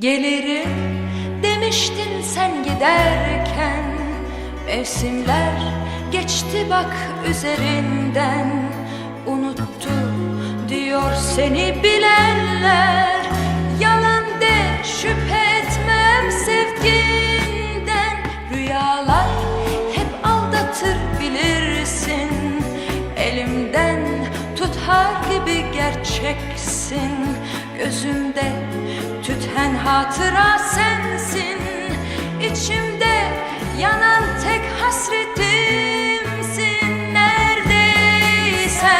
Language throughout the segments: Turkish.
Gelirim demiştin sen giderken. Mevsimler geçti bak üzerinden. Unuttu diyor seni bilenler. Yalan de şüphe etmem sevginden. Rüyalar hep aldatır bilirsin. Elimden tutar gibi gerçeksin. Gözümde hatıra sensin. İçimde yanan tek hasretimsin. Neredeyse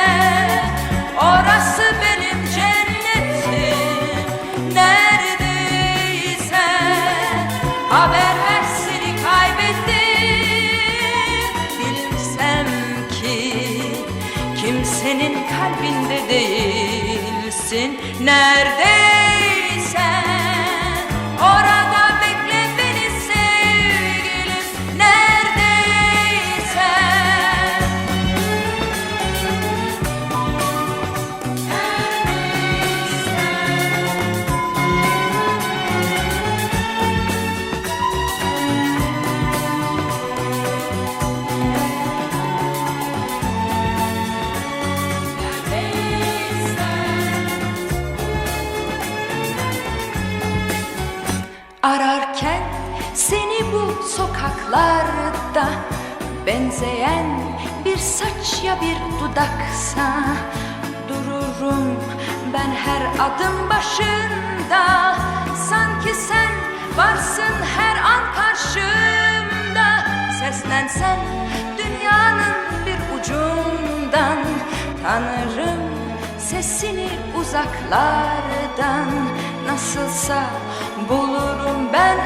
orası benim cennetim. Neredeyse haber ver seni kaybettim. Bilsem ki kimsenin kalbinde değilsin. Neredeyse sokaklarda Benzeyen bir saç ya bir dudaksa Dururum ben her adım başında. Sanki sen varsın her an karşımda. Seslensen dünyanın bir ucundan Tanırım sesini uzaklardan. Nasılsa bulurum ben